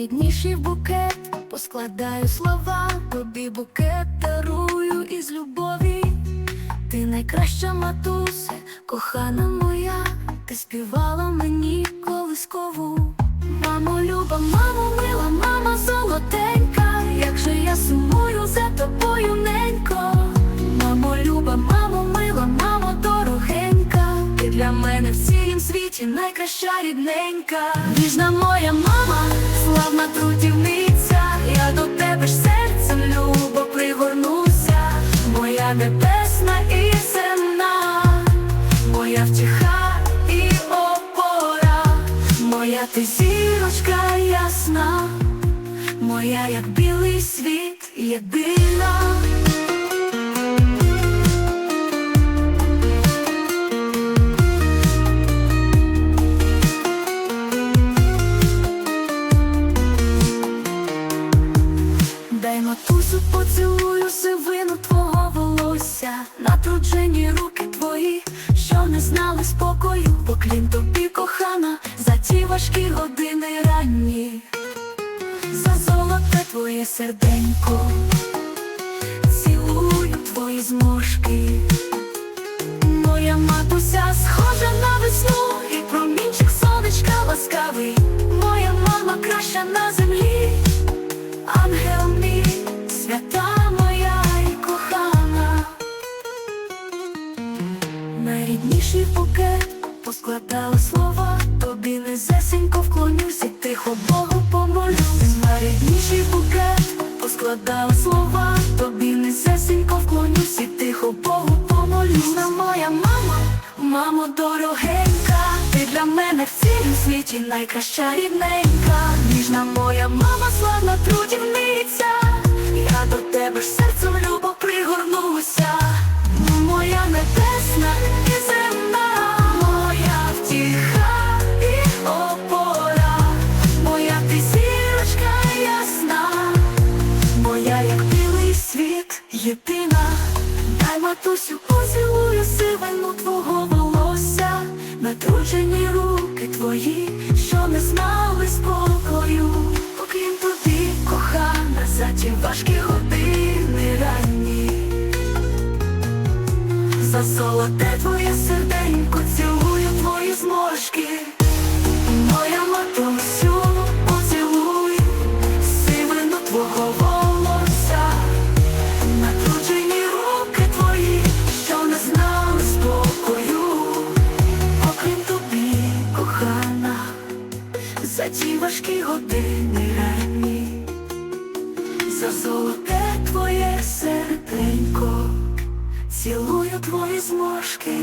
найрідніший букет, поскладаю слова, тобі букет дарую із любові. Ти найкраща матусе, кохана моя, ти співала мені колискову. Мамо, люба, мамо, мила, мама золотенька, як же я сумую за тобою, світі найкраща рідненька. Ніжна моя мама, славна трудівниця, я до тебе ж серцем любо пригорнуся, моя небесна і земна, моя втіха і опора, моя ти зірочка ясна, моя як білий світ єдина. Натруджені руки твої, що не знали спокою, поклін тобі, кохана, за ті важкі години ранні, за золоте твоє серденько, цілую твої зморшки. Моя матуся схожа на весну, і промінчик сонечка ласкавий, моя мама краща на землі. Поскладала слова, тобі низесенько вклонюсь і тихо Богу помолюсь. Найрідніший букет поскладала слова, тобі низесенько вклонюсь і тихо Богу помолюсь. На моя мама, мамо дорогенька, ти для мене в цілім світі найкраща рідненька. Ніжна моя мама, славна трудівниця, матусю поцілую сивину твого волосся, натруджені руки твої, що не знали спокою, окрім тобі, кохана, за ті важкі години ранні. За золоте твоє серденько за золоте твоє серденько. Цілую твої зморшки,